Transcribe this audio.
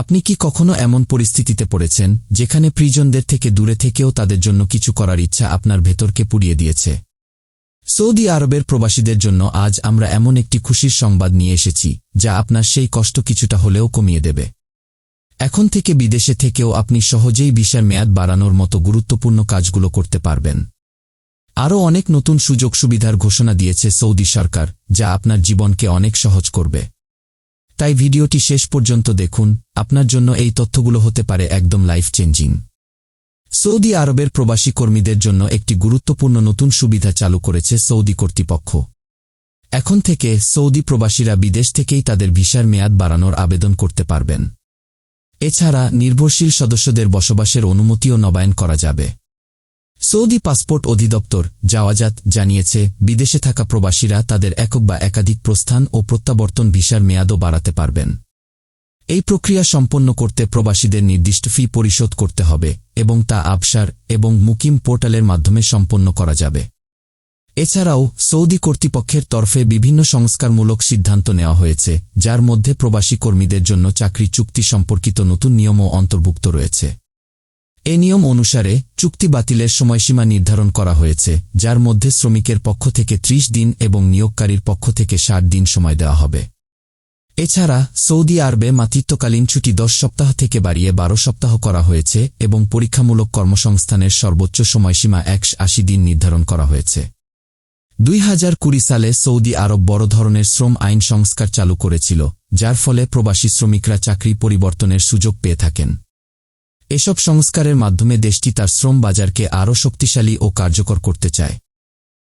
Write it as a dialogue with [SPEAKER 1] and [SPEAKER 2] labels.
[SPEAKER 1] আপনি কি কখনো এমন পরিস্থিতিতে পড়েছেন, যেখানে প্রিজনদের থেকে দূরে থেকেও তাদের জন্য কিছু করার ইচ্ছা আপনার ভেতরকে পুড়িয়ে দিয়েছে? সৌদি আরবের প্রবাসীদের জন্য আজ আমরা এমন একটি খুশির সংবাদ নিয়ে এসেছি, যা আপনার সেই কষ্ট কিছুটা হলেও কমিয়ে দেবে। এখন থেকে বিদেশে থেকেও আপনি সহজেই ভিসার মেয়াদ বাড়ানোর মতো গুরুত্বপূর্ণ কাজগুলো করতে পারবেন। আরও অনেক নতুন সুযোগ সুবিধার ঘোষণা দিয়েছে সৌদি সরকার, যা আপনার জীবনকে অনেক সহজ করবে। তাই ভিডিওটি শেষ পর্যন্ত দেখুন, আপনার জন্য এই তথ্যগুলো হতে পারে একদম লাইফ চেঞ্জিং সৌদি আরবের প্রবাসী কর্মীদের জন্য একটি গুরুত্বপূর্ণ নতুন সুবিধা চালু করেছে সৌদি কর্তৃপক্ষ। এখন থেকে সৌদি প্রবাসীরা বিদেশ থেকেই তাদের ভিসার মেয়াদ বাড়ানোর আবেদন করতে পারবেন। এছাড়া নির্ভরশীল সদস্যদের বসবাসের অনুমতিও নবায়ন করা যাবে। সৌদি পাসপোর্ট অধিদপ্তর যাওয়াজাত জানিয়েছে, বিদেশে থাকা প্রবাসীরা তাদের একক বা একাধিক প্রস্থান ও প্রত্যাবর্তন ভিসার মেয়াদও বাড়াতে পারবেন। এই প্রক্রিয়া সম্পন্ন করতে প্রবাসীদের নির্দিষ্ট ফি পরিশোধ করতে হবে এবং তা আবসার এবং মুকিম পোর্টালের মাধ্যমে সম্পন্ন করা যাবে। এছাড়াও, সৌদি কর্তৃপক্ষের তরফে বিভিন্ন সংস্কারমূলক সিদ্ধান্ত নেওয়া হয়েছে, যার মধ্যে প্রবাসী কর্মীদের জন্য চাকরি চুক্তি সম্পর্কিত নতুন নিয়মও অন্তর্ভুক্ত রয়েছে। এ নিয়ম অনুসারে চুক্তি বাতিলের সময়সীমা নির্ধারণ করা হয়েছে, যার মধ্যে শ্রমিকের পক্ষ থেকে ৩০ দিন এবং নিয়োগকারীর পক্ষ থেকে ষাট দিন সময় দেওয়া হবে। এছাড়া, সৌদি আরবে মাতৃত্বকালীন ছুটি দশ সপ্তাহ থেকে বাড়িয়ে বারো সপ্তাহ করা হয়েছে এবং পরীক্ষামূলক কর্মসংস্থানের সর্বোচ্চ সময়সীমা একশ আশি দিন নির্ধারণ করা হয়েছে। দুই হাজার কুড়ি সালে সৌদি আরব বড় ধরনের শ্রম আইন সংস্কার চালু করেছিল, যার ফলে প্রবাসী শ্রমিকরা চাকরি পরিবর্তনের সুযোগ পেয়ে থাকেন। এসব সংস্কারের মাধ্যমে দেশটি তার শ্রম বাজারকে আরও শক্তিশালী ও কার্যকর করতে চায়।